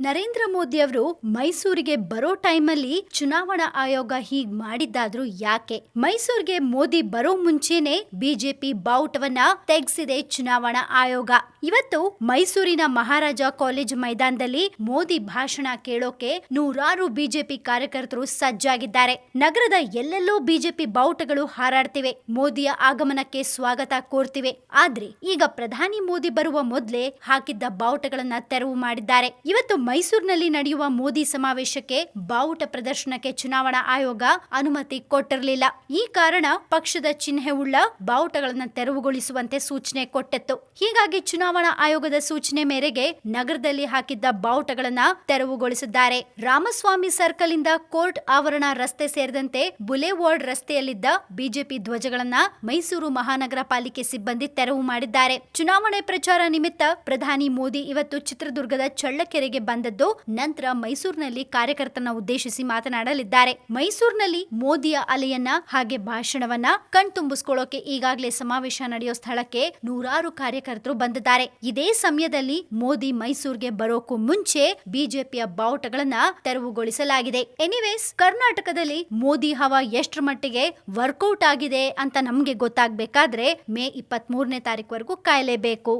ನರೇಂದ್ರ ಮೋದಿ ಅವರು ಮೈಸೂರಿಗೆ ಬರೋ ಟೈಮಲ್ಲಿ ಚುನಾವಣಾ ಆಯೋಗ ಹೀಗ್ ಮಾಡಿದ್ದಾದ್ರೂ ಯಾಕೆ? ಮೈಸೂರಿಗೆ ಮೋದಿ ಬರೋ ಮುಂಚೆನೆ ಬಿಜೆಪಿ ಬಾವುಟವನ್ನ ತೆಗ್ಸಿದೆ ಚುನಾವಣಾ ಆಯೋಗ. ಇವತ್ತು ಮೈಸೂರಿನ ಮಹಾರಾಜ ಕಾಲೇಜ್ ಮೈದಾನದಲ್ಲಿ ಮೋದಿ ಭಾಷಣ ಕೇಳೋಕೆ ನೂರಾರು ಬಿಜೆಪಿ ಕಾರ್ಯಕರ್ತರು ಸಜ್ಜಾಗಿದ್ದಾರೆ. ನಗರದ ಎಲ್ಲೆಲ್ಲೋ ಬಿಜೆಪಿ ಬಾವುಟಗಳು ಹಾರಾಡ್ತಿವೆ. ಮೋದಿಯ ಆಗಮನಕ್ಕೆ ಸ್ವಾಗತ ಕೋರ್ತಿವೆ. ಆದ್ರೆ ಈಗ ಪ್ರಧಾನಿ ಮೋದಿ ಬರುವ ಮೊದ್ಲೇ ಹಾಕಿದ್ದ ಬಾವುಟಗಳನ್ನ ತೆರವು ಮಾಡಿದ್ದಾರೆ. ಇವತ್ತು ಮೈಸೂರಿನಲ್ಲಿ ನಡೆಯುವ ಮೋದಿ ಸಮಾವೇಶಕ್ಕೆ ಬಾವುಟ ಪ್ರದರ್ಶನಕ್ಕೆ ಚುನಾವಣಾ ಆಯೋಗ ಅನುಮತಿ ಕೊಟ್ಟಿರಲಿಲ್ಲ. ಈ ಕಾರಣ ಪಕ್ಷದ ಚಿಹ್ನೆ ಉಳ್ಳ ಬಾವುಟಗಳನ್ನು ತೆರವುಗೊಳಿಸುವಂತೆ ಸೂಚನೆ ಕೊಟ್ಟಿತ್ತು. ಹೀಗಾಗಿ ಚುನಾವಣಾ ಆಯೋಗದ ಸೂಚನೆ ಮೇರೆಗೆ ನಗರದಲ್ಲಿ ಹಾಕಿದ್ದ ಬಾವುಟಗಳನ್ನ ತೆರವುಗೊಳಿಸಿದ್ದಾರೆ. ರಾಮಸ್ವಾಮಿ ಸರ್ಕಲ್ ಇಂದ ಕೋರ್ಟ್ ಆವರಣ ರಸ್ತೆ ಸೇರಿದಂತೆ ಬುಲೆವಾರ್ಡ್ ರಸ್ತೆಯಲ್ಲಿದ್ದ ಬಿಜೆಪಿ ಧ್ವಜಗಳನ್ನ ಮೈಸೂರು ಮಹಾನಗರ ಪಾಲಿಕೆ ಸಿಬ್ಬಂದಿ ತೆರವು ಮಾಡಿದ್ದಾರೆ. ಚುನಾವಣೆ ಪ್ರಚಾರ ನಿಮಿತ್ತ ಪ್ರಧಾನಿ ಮೋದಿ ಇವತ್ತು ಚಿತ್ರದುರ್ಗದ ಚಳ್ಳಕೆರೆಗೆ ಬಂದದ್ದು. ನಂತರ ಮೈಸೂರಿನಲ್ಲಿ ಕಾರ್ಯಕರ್ತನ ಉದ್ದೇಶಿಸಿ ಮಾತನಾಡಲಿದ್ದಾರೆ. ಮೈಸೂರಿನಲ್ಲಿ ಮೋದಿಯ ಅಲೆಯನ್ನ ಹಾಗೆ ಭಾಷಣವನ್ನ ಕಣ್ತುಂಬಿಸ್ಕೊಳ್ಳೋಕೆ ಈಗಾಗಲೇ ಸಮಾವೇಶ ನಡೆಯೋ ಸ್ಥಳಕ್ಕೆ ನೂರಾರು ಕಾರ್ಯಕರ್ತರು ಬಂದಿದ್ದಾರೆ. ಇದೇ ಸಮಯದಲ್ಲಿ ಮೋದಿ ಮೈಸೂರಿಗೆ ಬರೋಕು ಮುಂಚೆ ಬಿಜೆಪಿಯ ಬಾವುಟಗಳನ್ನ ತೆರವುಗೊಳಿಸಲಾಗಿದೆ. ಎನಿವೇಸ್ ಕರ್ನಾಟಕದಲ್ಲಿ ಮೋದಿ ಹವಾ ಎಷ್ಟರ ಮಟ್ಟಿಗೆ ವರ್ಕೌಟ್ ಆಗಿದೆ ಅಂತ ನಮ್ಗೆ ಗೊತ್ತಾಗ್ಬೇಕಾದ್ರೆ ಮೇ ಇಪ್ಪತ್ತ್ ಮೂರನೇ ತಾರೀಕುವರೆಗೂ ಕಾಯಲೇಬೇಕು.